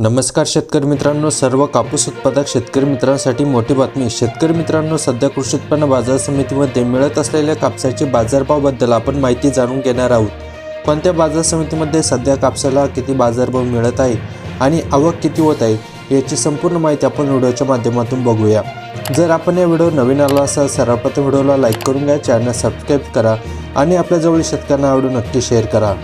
नमस्कार शेतकरी मित्रांनो सर्व कापूस उत्पादक शेतकरी मित्रांसाठी मोठी बातमी. शेतकरी मित्रांनो सध्या कृषी उत्पन्न बाजार समितीमध्ये मिळत असलेल्या कापसाचे बाजारभावाबद्दल आपण माहिती जाणून घेणार आहोत. कोणत्या बाजार समितीमध्ये सध्या कापसाला किती बाजारभाव मिळत आहे आणि आवक किती होत आहे याची संपूर्ण माहिती आपण व्हिडिओच्या माध्यमातून बघूया. जर आपण या व्हिडिओ नवीन आला असाल सर्वप्रथम व्हिडिओला लाईक करून घ्या चॅनल सबस्क्राईब करा आणि आपल्याजवळील शेतकऱ्यांना आवडून नक्की शेअर करा.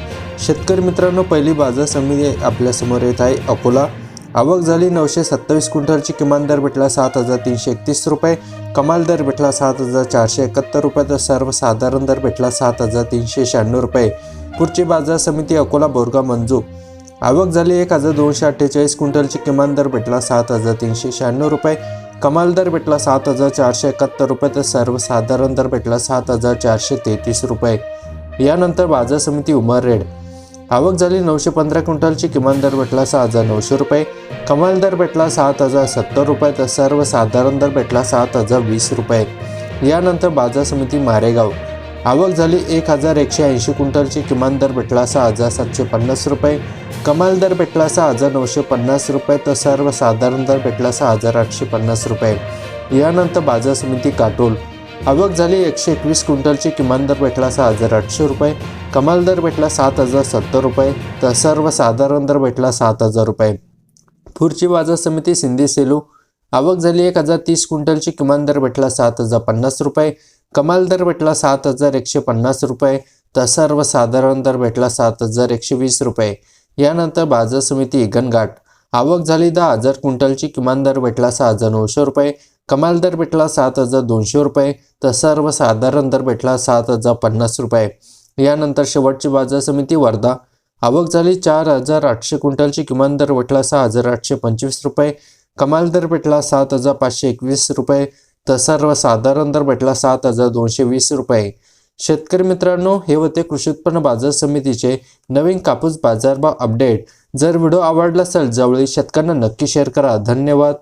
शेतकरी मित्रांनो पहिली बाजार समिती आपल्यासमोर येत आहे अकोला. आवक झाली नऊशे सत्तावीस क्विंटलची किमान दर भेटला सात हजार तीनशे एकतीस रुपये. कमाल दर भेटला सात हजार चारशे एकाहत्तर रुपये तर सर्वसाधारण दर भेटला सात हजार तीनशे शहाण्णव रुपये. पुढची बाजार समिती अकोला बोरगा मंजू. आवक झाली एक हजार दोनशे अठ्ठेचाळीस क्विंटलची किमान दर भेटला सात हजार तीनशे शहाण्णव रुपये. कमाल दर भेटला सात हजार चारशे एकाहत्तर रुपये तर सर्वसाधारण दर भेटला सात हजार चारशे तेहतीस रुपये. यानंतर बाजार समिती उमर रेड. आवक झाली नऊशे पंधरा क्विंटलची किमान दर भेटला सहा हजार नऊशे रुपये. कमाल दर भेटला सात हजार सत्तर रुपये तर सर्वसाधारण दर भेटला सात हजार वीस रुपये. यानंतर बाजार समिती मारेगाव. आवक झाली एक हजार एकशे ऐंशी क्विंटलची किमान दर भेटला सहा हजार सातशे पन्नास रुपये. कमाल दर भेटला सहा हजार नऊशे पन्नास रुपये तर सर्वसाधारण दर भेटला सहा हजार आठशे पन्नास रुपये. यानंतर बाजार समिती काटोल. आवक झाली एकशे एकवीस क्विंटलची किमान दर भेटला सहा हजार आठशे रुपये कमाल दर भेटला सात हजार सत्तर रुपये तर सर्वसाधारण दर भेटला सात हजार रुपये. पुढची बाजार समिती सिंधी सेलू. आवक झाली एक हजार तीस क्विंटलची किमान दर भेटला सात हजार पन्नास रुपये कमाल दर भेटला सात हजार एकशे पन्नास रुपये तर सर्वसाधारण दर भेटला सात हजार एकशे वीस रुपये. यानंतर बाजार समिती इगनघाट आवक झाली दहा हजार क्विंटलची किमान दर भेटला सहा हजार नऊशे रुपये कमाल दर भेटला सात हजार दोनशे रुपये तर सर्वसाधारण दर भेटला सात हजार पन्नास रुपये. यानंतर शेवटची बाजार समिती वर्धा. आवक झाली चार हजार आठशे क्विंटलची किमान दर भेटला सहा हजार आठशे पंचवीस रुपये कमाल दर भेटला सात हजार पाचशे एकवीस रुपये तर सर्वसाधारण दर भेटला सात हजार दोनशे वीस रुपये. शेतकरी मित्रांनो हे होते कृषी उत्पन्न बाजार समितीचे नवीन कापूस बाजारभाव अपडेट जर व्हिडिओ आवडला असेल जवळील शेतकऱ्यांना नक्की शेअर करा. धन्यवाद.